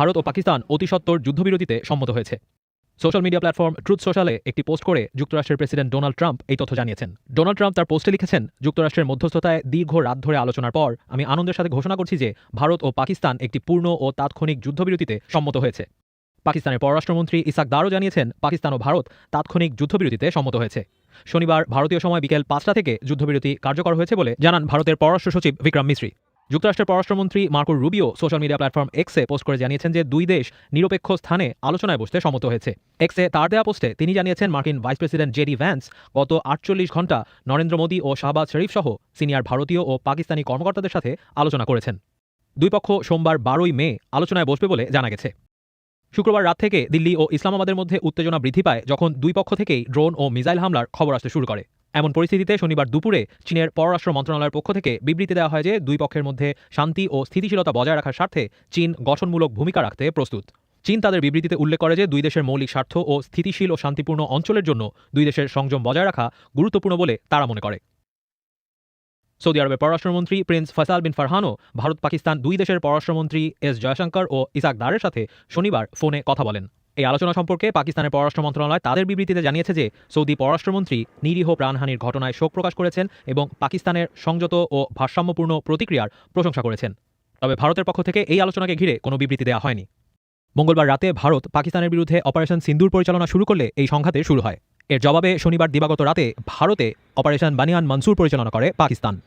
ভারত ও পাকিস্তান অতিসত্বর যুদ্ধবিরতিতে সম্মত হয়েছে। সোশ্যাল মিডিয়া প্ল্যাটফর্ম ট্রুথ সোশ্যালে একটি পোস্ট করে যুক্তরাষ্ট্রের প্রেসিডেন্ট ডোনাল্ড ট্রাম্প এই তথ্য জানিয়েছেন। ডোনাল্ড ট্রাম্প তার পোস্টে লিখেছেন, যুক্তরাষ্ট্রের মধ্যস্থতায় দীর্ঘ রাত ধরে আলোচনার পর আমি আনন্দের সাথে ঘোষণা করছি যে ভারত ও পাকিস্তান একটি পূর্ণ ও তাৎক্ষণিক যুদ্ধবিরতিতে সম্মত হয়েছে। পাকিস্তানের পররাষ্ট্রমন্ত্রী ইসাক দারও জানিয়েছেন, পাকিস্তান ও ভারত তাৎক্ষণিক যুদ্ধবিরতিতে সম্মত হয়েছে। শনিবার ভারতীয় সময় বিকেল পাঁচটা থেকে যুদ্ধবিরতি কার্যকর হয়েছে বলে জানান ভারতের পররাষ্ট্র সচিব বিক্রম মিশ্রি যুক্তরাষ্ট্রের পররাষ্ট্রমন্ত্রী Marco Rubio social media platform এক্সে পোস্ট করে জানিয়েছেন যে দুই দেশ নিরপেক্ষ স্থানে আলোচনায় বসতে সম্মত হয়েছে। এক্সে তার দেয়া পোস্টে তিনি জানিয়েছেন মার্কিন ভাইস প্রেসিডেন্ট জেডি ভ্যান্স গত আটচল্লিশ ঘণ্টা নরেন্দ্র মোদী ও শাহবাজ শরীফ সহ সিনিয়র ভারতীয় ও পাকিস্তানি কর্মকর্তাদের সাথে আলোচনা করেছেন। দুই পক্ষ সোমবার বারোই মে আলোচনায় বসবে বলে জানা গেছে। শুক্রবার রাত থেকে দিল্লি ও ইসলামাবাদের মধ্যে উত্তেজনা বৃদ্ধি পায় যখন দুই পক্ষ থেকেই ড্রোন ও মিসাইল হামলার খবর আসতে শুরু করে। এমন পরিস্থিতিতে শনিবার দুপুরে চীনের পররাষ্ট্র মন্ত্রণালয়ের পক্ষ থেকে বিবৃতি দেওয়া হয় যে, দুই পক্ষের মধ্যে শান্তি ও স্থিতিশীলতা বজায় রাখার স্বার্থে চীন গঠনমূলক ভূমিকা রাখতে প্রস্তুত। চীন তাদের বিবৃতিতে উল্লেখ করে যে, দুই দেশের মৌলিক স্বার্থ ও স্থিতিশীল ও শান্তিপূর্ণ অঞ্চলের জন্য দুই দেশের সংযম বজায় রাখা গুরুত্বপূর্ণ বলে তারা মনে করে। সৌদি আরবের পররাষ্ট্রমন্ত্রী প্রিন্স ফয়সাল বিন ফারহানও ভারত পাকিস্তান দুই দেশের পররাষ্ট্রমন্ত্রী এস জয়শঙ্কর ও ইসাক দারের সাথে শনিবার ফোনে কথা বলেন। এই আলোচনা সম্পর্কে পাকিস্তানের পররাষ্ট্র মন্ত্রণালয় তাদের বিবৃতিতে জানিয়েছে যে সৌদি পররাষ্ট্রমন্ত্রী নিরীহ প্রাণহানির ঘটনায় শোক প্রকাশ করেছেন এবং পাকিস্তানের সংযত ও ভারসাম্যপূর্ণ প্রতিক্রিয়ার প্রশংসা করেছেন। তবে ভারতের পক্ষ থেকে এই আলোচনাকে ঘিরে কোনো বিবৃতি দেওয়া হয়নি। মঙ্গলবার রাতে ভারত পাকিস্তানের বিরুদ্ধে অপারেশন সিন্দুর পরিচালনা শুরু করলে এই সংঘাতে শুরু হয়। এর জবাবে শনিবার দিবাগত রাতে ভারতে অপারেশন বানিয়ান মনসুর পরিচালনা করে পাকিস্তান।